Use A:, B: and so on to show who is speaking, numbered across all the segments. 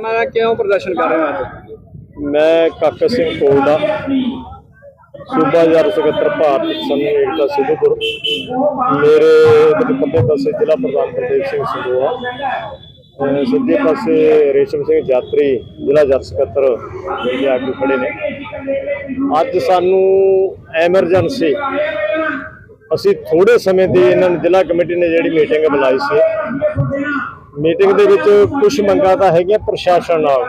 A: ਮੈਂ ਕਿਉਂ ਪ੍ਰਦਰਸ਼ਨ ਕਰ ਰਹੇ ਹੋ
B: ਮੈਂ ਕਾਕਾ ਸਿੰਘ ਕੋਲਡਾ ਸੂਬਾ ਜਰ ਸਕੱਤਰ ਭਾਰਤ ਕਿਸਾਨ ਏਕਤਾ ਸਿੱਧੂਪੁਰ। ਮੇਰੇ ਤੇ ਪਾਸੇ ਜ਼ਿਲ੍ਹਾ ਪ੍ਰਧਾਨ ਪ੍ਰਦੀਪ ਸਿੰਘ ਸੰਦੋਆ ਅਹ ਸੱਜੇ ਪਾਸੇ ਰੇਸ਼ਮ ਸਿੰਘ ਯਾਤਰੀ, ਜ਼ਿਲ੍ਹਾ ਜਰ ਸਕੱਤਰ ਜਿਹੜੇ ਆਗੂ ਖੜੇ ਨੇ। ਅੱਜ ਸਾਨੂੰ ਐਮਰਜੈਂਸੀ। ਅਸੀਂ ਥੋੜੇ ਸਮੇਂ ਦੀ ਇਹਨਾਂ ਨੇ ਜ਼ਿਲ੍ਹਾ ਕਮੇਟੀ ਨੇ ਜਿਹੜੀ ਮੀਟਿੰਗ ਬੁਲਾਈ ਸੀ। ਮੀਟਿੰਗ ਦੇ ਵਿੱਚ ਕੁਝ ਮੰਗਾਂ ਤਾਂ ਹੈਗੀਆਂ ਪ੍ਰਸ਼ਾਸਨ ਨਾਲ,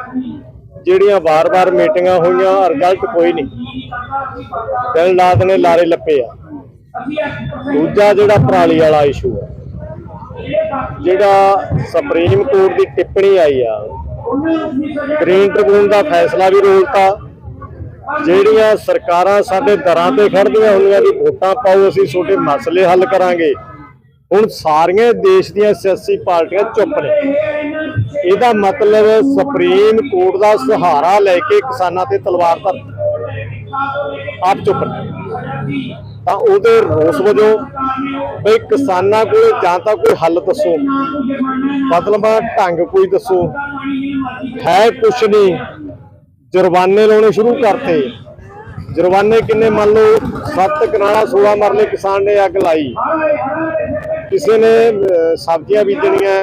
B: ਜਿਹੜੀਆਂ ਵਾਰ-ਵਾਰ ਮੀਟਿੰਗਾਂ ਹੋਈਆਂ ਗਲਤ ਕੋਈ ਨਹੀਂ। ਦਿਨ ਰਾਤ ਨੇ ਲਾਰੇ ਲੱਪੇ ਆ। ਦੂਜਾ ਜਿਹੜਾ ਪਰਾਲੀ ਵਾਲਾ ਇਸ਼ੂ ਹੈ ਜਿਹੜਾ ਸੁਪਰੀਮ ਕੋਰਟ ਦੀ ਟਿੱਪਣੀ ਆਈ ਆ ਗ੍ਰੀਨ ਟ੍ਰਿਬਿਊਨ ਦਾ ਫੈਸਲਾ ਵੀ ਰੋਲਤਾ ਜਿਹੜੀਆਂ ਸਰਕਾਰਾਂ ਸਾਡੇ ਦਰਾਂ ਤੇ ਖੜਦੀਆਂ ਹੁੰਦੀਆਂ ਵੀ ਵੋਟਾਂ ਪਾਓ, ਅਸੀਂ ਤੁਹਾਡੇ ਮਸਲੇ ਹੱਲ ਕਰਾਂਗੇ। ਹੁਣ ਸਾਰੀਆਂ ਦੇਸ਼ ਦੀਆਂ ਸਿਆਸੀ ਪਾਰਟੀਆਂ ਚੁੱਪ ਨੇ। ਇਹਦਾ ਮਤਲਬ ਸੁਪਰੀਮ ਕੋਰਟ ਦਾ ਸਹਾਰਾ ਲੈ ਕੇ ਕਿਸਾਨਾਂ ਤੇ ਤਲਵਾਰ ਧਰ ਆਪ ਚੁੱਪ ਨੇ। ਤਾਂ ਉਹਦੇ ਰੋਸ ਵਜੋਂ ਬਈ ਕਿਸਾਨਾਂ ਕੋਲ ਜਾਂ ਤਾਂ ਕੋਈ ਹੱਲ ਦੱਸੋ ਮਤਲਬ ਢੰਗ ਕੋਈ ਦੱਸੋ, ਹੈ ਕੁਛ ਨਹੀਂ, ਜੁਰਮਾਨੇ ਲਾਉਣੇ ਸ਼ੁਰੂ ਕਰਤੇ। ਜੁਰਮਾਨੇ ਕਿੰਨੇ ਮੰਨ ਲਓ, ਸੱਤ ਕਨਾਲਾ 16 ਮਰਲੇ ਕਿਸਾਨ ਨੇ ਅੱਗ ਲਾਈ। ਕਿਸੇ ਨੇ ਸਬਜ਼ੀਆਂ ਬੀਜਣੀਆਂ,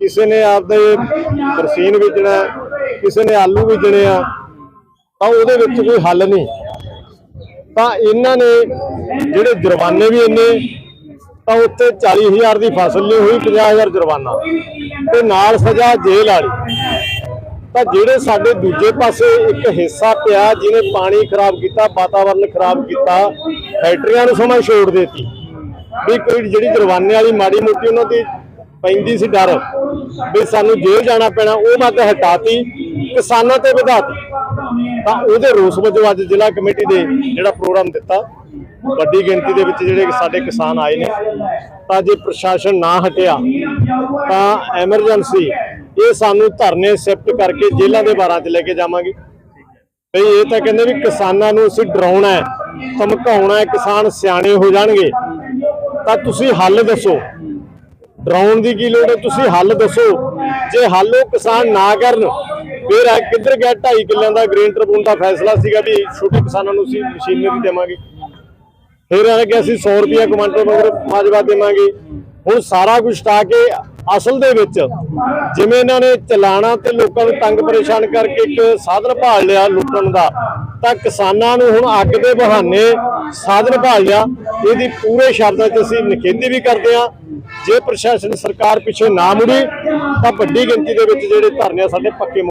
B: ਕਿਸੇ ਨੇ ਆਪਦੇ ਬਰਸੀਨ ਬੀਜਣਾ, ਕਿਸੇ ਨੇ ਆਲੂ ਬੀਜਣੇ ਆ, ਤਾਂ ਉਹਦੇ ਵਿੱਚ ਕੋਈ ਹੱਲ ਨਹੀਂ। ਤਾਂ ਇਹਨਾਂ ਨੇ ਜਿਹੜੇ ਜੁਰਮਾਨੇ ਵੀ ਇੰਨੇ, ਤਾਂ ਉੱਤੇ 40000 ਦੀ ਫਸਲ ਨਹੀਂ ਹੋਈ 50000 ਜੁਰਮਾਨਾ। ਤੇ ਨਾਲ ਸਜ਼ਾ ਜੇਲ੍ਹ ਵਾਲੀ। ਤਾਂ ਜਿਹੜੇ ਸਾਡੇ ਦੂਜੇ ਪਾਸੇ ਇੱਕ ਹਿੱਸਾ ਪਿਆ ਜਿਹਨੇ ਪਾਣੀ ਖਰਾਬ ਕੀਤਾ, ਵਾਤਾਵਰਨ ਖਰਾਬ ਕੀਤਾ, ਫੈਕਟਰੀਆਂ ਨੂੰ ਸਮਾਂ ਛੋੜ ਦਿੱਤੀ। ਵੀ ਕੋਈ ਜਿਹੜੀ ਜੁਰਮਾਨੇ ਵਾਲੀ ਮਾੜੀ ਮੋਟੀ ਉਹਨਾਂ ਦੀ ਪੈਂਦੀ ਸੀ ਡਰ, ਵੀ ਸਾਨੂੰ ਜੇਲ੍ਹ ਜਾਣਾ ਪੈਣਾ, ਉਹ ਮੱਤ ਹਟਾਤੀ, ਕਿਸਾਨਾਂ ਤੇ ਵਧਾਤੀ। ਤਾਂ ਉਹਦੇ ਰੋਸ ਵਜੋਂ ਅੱਜ ਜ਼ਿਲ੍ਹਾ ਕਮੇਟੀ ਦੇ ਜਿਹੜਾ ਪ੍ਰੋਗਰਾਮ ਦਿੱਤਾ, ਵੱਡੀ ਗਿਣਤੀ ਦੇ ਵਿੱਚ ਜਿਹੜੇ ਸਾਡੇ ਕਿਸਾਨ ਆਏ ਨੇ। ਤਾਂ ਜੇ ਪ੍ਰਸ਼ਾਸਨ ਨਾ ਹਟਿਆ, ਤਾਂ ਐਮਰਜੈਂਸੀ ਇਹ ਸਾਨੂੰ ਧਰਨੇ ਸਿਫਟ ਕਰਕੇ ਜੇਲ੍ਹਾਂ ਦੇ ਬਾਰਾਂ 'ਚ ਲੈ ਕੇ ਜਾਵਾਂਗੇ। ਭਈ ਇਹ ਤਾਂ ਕਹਿੰਦੇ ਵੀ ਕਿਸਾਨਾਂ ਨੂੰ ਅਸੀਂ ਡਰਾਉਣਾ ਹੈ, ਧਮਕਾਉਣਾ ਹੈ, ਕਿਸਾਨ ਸਿਆਣੇ ਹੋ ਜਾਣਗੇ। ਤਾਂ ਤੁਸੀਂ ਹੱਲ ਦੱਸੋ। ਡਰਾਉਣ ਦੀ ਕੀ ਲੋੜ ਹੈ? ਤੁਸੀਂ ਹੱਲ ਦੱਸੋ। ਜੇ ਹੱਲ ਉਹ ਕਿਸਾਨ ਨਾ ਕਰਨ, ਫਿਰ ਇਹ ਕਿੱਧਰ ਗਿਆ? 2.5 ਕਿੱਲਿਆਂ ਦਾ ਗ੍ਰੀਨ ਟ੍ਰਿਬਿਊਨ ਦਾ ਫੈਸਲਾ ਸੀਗਾ ਵੀ ਛੋਟੇ ਕਿਸਾਨਾਂ ਨੂੰ ਅਸੀਂ ਮਸ਼ੀਨਰੀ ਦੇਵਾਂਗੇ। ਫਿਰ ਇਹਨਾਂ ਕਿ ਅਸੀਂ 100 ਰੁਪਿਆ ਕੁਇੰਟਲ ਮਗਰ ਮਾਜਵਾ ਦੇਵਾਂਗੇ। ਹੁਣ ਸਾਰਾ ਕੁਝ ਟਾ ਕੇ ਅਸਲ ਦੇ ਵਿੱਚ ਜਿਵੇਂ ਇਹਨਾਂ ਨੇ ਚਲਾਣਾ ਤੇ ਲੋਕਾਂ ਨੂੰ ਤੰਗ ਪਰੇਸ਼ਾਨ ਕਰਕੇ ਇੱਕ ਸਾਧਨ ਭਾਲ ਲਿਆ ਲੁੱਟਣ ਦਾ, ਤਾਂ ਕਿਸਾਨਾਂ ਨੂੰ ਹੁਣ ਅੱਗ ਦੇ ਬਹਾਨੇ ਸਾਧਨ ਭਾਲ ਲਿਆ। ਇਹਦੀ ਪੂਰੇ ਸ਼ਬਦਾਂ 'ਚ ਅਸੀਂ ਨਿਖੇਧੀ ਵੀ ਕਰਦੇ ਹਾਂ। ਜੇ ਪ੍ਰਸ਼ਾਸਨ ਸਰਕਾਰ ਪਿੱਛੇ ਨਾ ਮੁੜੀ, ਤਾਂ ਵੱਡੀ ਗਿਣਤੀ ਦੇ ਵਿੱਚ ਜਿਹੜੇ ਧਰਨੇ ਆ, ਸਾਡੇ ਪੱਕੇ